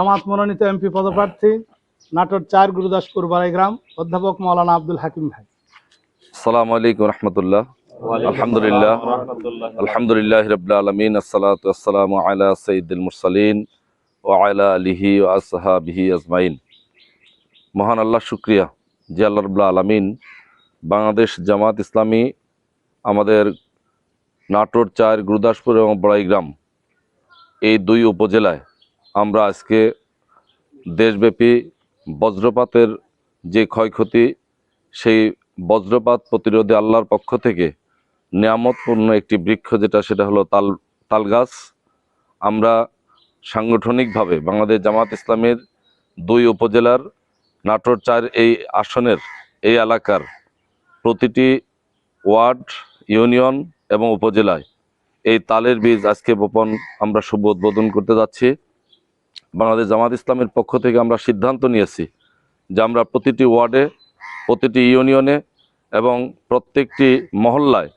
জামাত মনোনীত এমপি পদপ্রার্থী নাটোর চার গুরুদাসপুর বাড়াইগ্রাম অধ্যাপক মৌলানা আব্দুল হাকিম ভাই। আসসালামু আলাইকুম রহমতুল্লাহ। আলহামদুলিল্লাহ। আলহামদুলিল্লাহ রবিল আলমিন আসসালাতু আসসালামু আলা সঈদুল মুরসালিন ও আলা আলিহি ও আসহাবিহি আজমাইন। মহান আল্লাহ শুক্রিয়া যে আল্লাহ রবুল্লা আলমিন বাংলাদেশ জামাত ইসলামী আমাদের নাটোর চার গুরুদাসপুর এবং বড়াইগ্রাম এই দুই উপজেলায় আমরা আজকে দেশব্যাপী বজ্রপাতের যে ক্ষয়ক্ষতি, সেই বজ্রপাত প্রতিরোধে আল্লাহর পক্ষ থেকে নিয়ামতপূর্ণ একটি বৃক্ষ যেটা, সেটা হলো তাল তাল গাছ আমরা সাংগঠনিকভাবে বাংলাদেশ জামাত ইসলামের দুই উপজেলার নাটোর চার এই আসনের, এই এলাকার প্রতিটি ওয়ার্ড, ইউনিয়ন এবং উপজেলায় এই তালের বীজ আজকে বপন আমরা শুভ উদ্বোধন করতে যাচ্ছি। বাংলাদেশ জামাত ইসলামের পক্ষ থেকে আমরা সিদ্ধান্ত নিয়েছি যে আমরা প্রতিটি ওয়ার্ডে, প্রতিটি ইউনিয়নে এবং প্রত্যেকটি মহল্লায়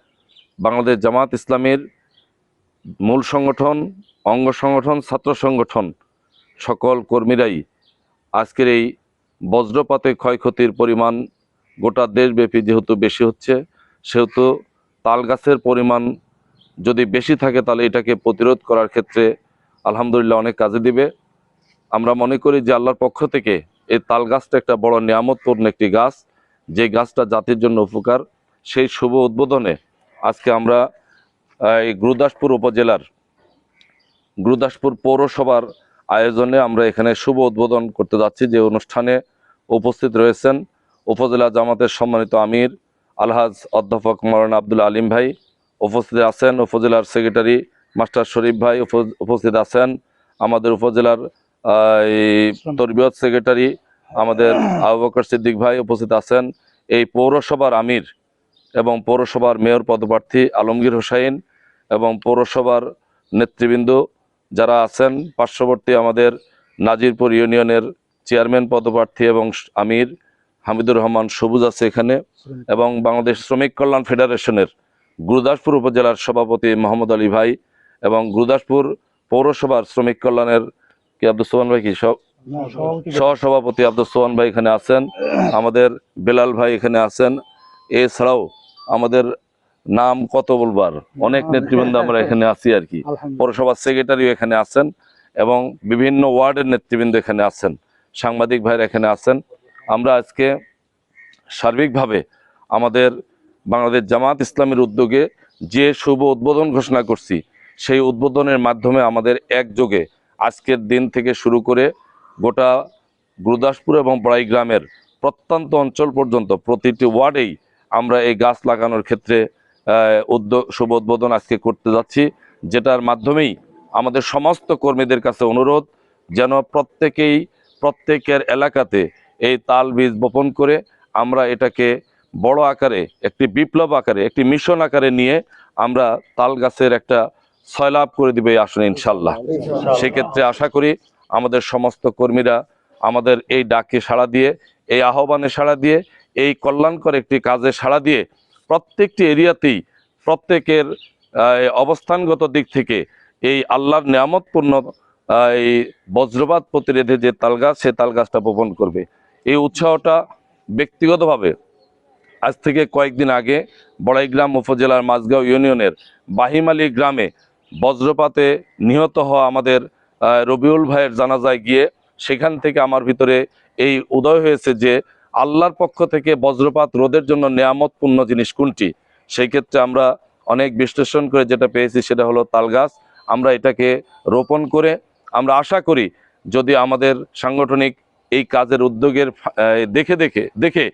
বাংলাদেশ জামাত ইসলামের মূল সংগঠন, অঙ্গ সংগঠন, ছাত্র সংগঠন সকল কর্মীরাই আজকের এই বজ্রপাতে ক্ষয়ক্ষতির পরিমাণ গোটা দেশব্যাপী যেহেতু বেশি হচ্ছে, সেহেতু তাল গাছের পরিমাণ যদি বেশি থাকে তাহলে এটাকে প্রতিরোধ করার ক্ষেত্রে আলহামদুলিল্লাহ অনেক কাজে দিবে। আমরা মনে করি যে আল্লাহর পক্ষ থেকে এই তাল গাছটা একটা বড় নিয়ামতপূর্ণ একটি গাছ। যে গাছটা জাতির জন্য উপকার, সেই শুভ উদ্বোধনে আজকে আমরা এই গুরুদাসপুর উপজেলার, গুরুদাসপুর পৌরসভার আয়োজনে আমরা এখানে শুভ উদ্বোধন করতে যাচ্ছি। যে অনুষ্ঠানে উপস্থিত রয়েছেন উপজেলা জামাতের সম্মানিত আমির আলহাজ অধ্যাপক মৌলানা আব্দুল আলিম ভাই। উপস্থিত আছেন উপজেলার সেক্রেটারি মাস্টার শরীফ ভাই। উপ- উপস্থিত আছেন আমাদের উপজেলার তরবিয়ত সেক্রেটারি আমাদের আবু বকর সিদ্দিক ভাই উপস্থিত আছেন। এই পৌরসভার আমির এবং পৌরসভার মেয়র পদপ্রার্থী আলমগীর হোসাইন এবং পৌরসভার নেতৃবৃন্দ যারা আছেন পার্শ্ববর্তী আমাদের নাজিরপুর ইউনিয়নের চেয়ারম্যান পদপ্রার্থী এবং আমির হামিদুর রহমান সবুজ আছে এখানে এবং বাংলাদেশ শ্রমিক কল্যাণ ফেডারেশনের গুরুদাসপুর উপজেলার সভাপতি মোহাম্মদ আলী ভাই এবং গুরুদাসপুর পৌরসভার শ্রমিক কল্যাণের কি আব্দুল সোহান ভাই কি? সব সহসভাপতি আব্দুল সোহান ভাই এখানে আছেন। আমাদের বেলাল ভাই এখানে আছেন। এছাড়াও আমাদের নাম কত বলবার? অনেক নেতৃবৃন্দ আমরা এখানে আছি আর কি। পৌরসভার সেক্রেটারিও এখানে আছেন এবং বিভিন্ন ওয়ার্ডের নেতৃবৃন্দ এখানে আছেন। সাংবাদিক ভাইরা এখানে আছেন। আমরা আজকে সার্বিকভাবে আমাদের বাংলাদেশ জামাত ইসলামের উদ্যোগে যে শুভ উদ্বোধন ঘোষণা করছি সেই উদ্বোধনের মাধ্যমে আমাদের একযোগে আজকের দিন থেকে শুরু করে গোটা গুরুদাসপুর এবং বড়াই গ্রামের প্রত্যন্ত অঞ্চল পর্যন্ত প্রতিটি ওয়ার্ডেই আমরা এই গাছ লাগানোর ক্ষেত্রে উদ্যোগ শুভ উদ্বোধন আজকে করতে যাচ্ছি, যেটার মাধ্যমেই আমাদের সমস্ত কর্মীদের কাছে অনুরোধ যেন প্রত্যেকেই, প্রত্যেকের এলাকাতে এই তাল বীজ বপন করে আমরা এটাকে বড় আকারে, একটি বিপ্লব আকারে, একটি মিশন আকারে নিয়ে আমরা তাল গাছের একটা সয়লাভ করে দিবে এই আসনে ইনশাল্লাহ সেক্ষেত্রে আশা করি আমাদের সমস্ত কর্মীরা আমাদের এই ডাকে সাড়া দিয়ে এই আহ্বানে সাড়া দিয়ে এই কল্যাণকর একটি কাজে সাড়া দিয়ে প্রত্যেকটি এরিয়াতেই প্রত্যেকের অবস্থানগত দিক থেকে এই আল্লাহর নিয়ামতপূর্ণ এই বজ্রপাত প্রতিরোধে যে তালগাছ সে তালগাছটা বপন করবে। এই উৎসাহটা ব্যক্তিগতভাবে আজ থেকে কয়েকদিন আগে বড়াইগ্রাম উপজেলার মাঝগাঁও ইউনিয়নের বাহিমালি গ্রামে বজ্রপাতে নিহত হওয়া আমাদের রবিউল ভাইয়ের জানাজায় গিয়ে সেখান থেকে আমার ভিতরে এই উদয় হয়েছে যে আল্লাহর পক্ষ থেকে বজ্রপাত রোধের জন্য নেয়ামতপূর্ণ জিনিস কোনটি? সেই ক্ষেত্রে আমরা অনেক বিশ্লেষণ করে যেটা পেয়েছি সেটা হলো তালগাছ। আমরা এটাকে রোপণ করে আমরা আশা করি যদি আমাদের সাংগঠনিক এই কাজের উদ্যোগের দেখে দেখে দেখে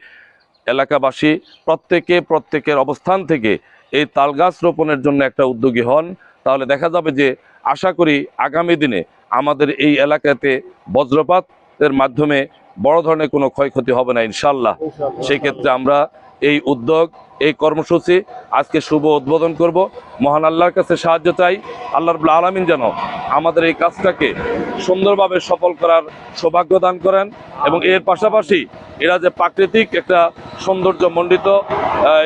এলাকাবাসী প্রত্যেকে প্রত্যেকের অবস্থান থেকে এই তালগাছ রোপণের জন্য একটা উদ্যোগী হন। তাহলে দেখা যাবে যে আশা করি আগামী দিনে আমাদের এই এলাকাতে বজ্রপাতের মাধ্যমে বড় ধরনের কোনো ক্ষয়ক্ষতি হবে না ইনশাল্লাহ সেই ক্ষেত্রে আমরা এই উদ্যোগ এই কর্মসূচি আজকে শুভ উদ্বোধন করব। মহান আল্লাহর কাছে সাহায্য চাই। আল্লাহ রবুল্লা আলমিন যেন আমাদের এই কাজটাকে সুন্দরভাবে সফল করার সৌভাগ্য দান করেন এবং এর পাশাপাশি এরা যে প্রাকৃতিক একটা সৌন্দর্য মণ্ডিত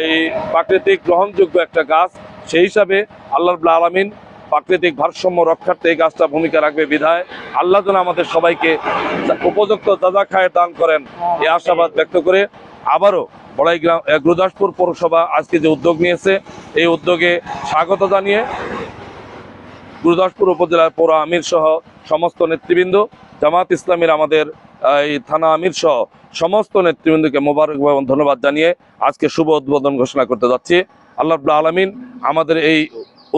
এই প্রাকৃতিক গ্রহণযোগ্য একটা গাছ সেই হিসাবে আল্লাহ আলমিন প্রাকৃতিক ভারসাম্য রক্ষার্থে এই গাছটা ভূমিকা রাখবে বিধায় আল্লাহ যেন আমাদের সবাইকে উপযুক্ত দাদা খায় দান করেন। এই আশাবাদ ব্যক্ত করে আবারও বড়াইগ্রাম আহ, গুরুদাসপুর পৌরসভা আজকে যে উদ্যোগ নিয়েছে এই উদ্যোগে স্বাগত জানিয়ে গুরুদাসপুর উপজেলার পৌর আমির সহ সমস্ত নেতৃবৃন্দ জামাত ইসলামীর আমাদের এই থানা আমির সহ সমস্ত নেতৃবৃন্দকে মোবারক এবং ধন্যবাদ জানিয়ে আজকে শুভ উদ্বোধন ঘোষণা করতে যাচ্ছি। আল্লাহ আলমিন আমাদের এই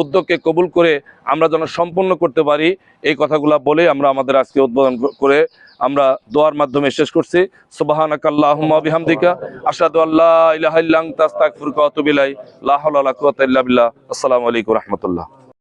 উদ্যোগকে কবুল করে আমরা যেন সম্পন্ন করতে পারি এই কথাগুলো বলে আমরা আমাদের আজকে উদ্বোধন করে আমরা দোয়ার মাধ্যমে শেষ করছি। সুবাহিকা আসাদ আসসালামু আলাইকুম রাহমাতুল্লাহ।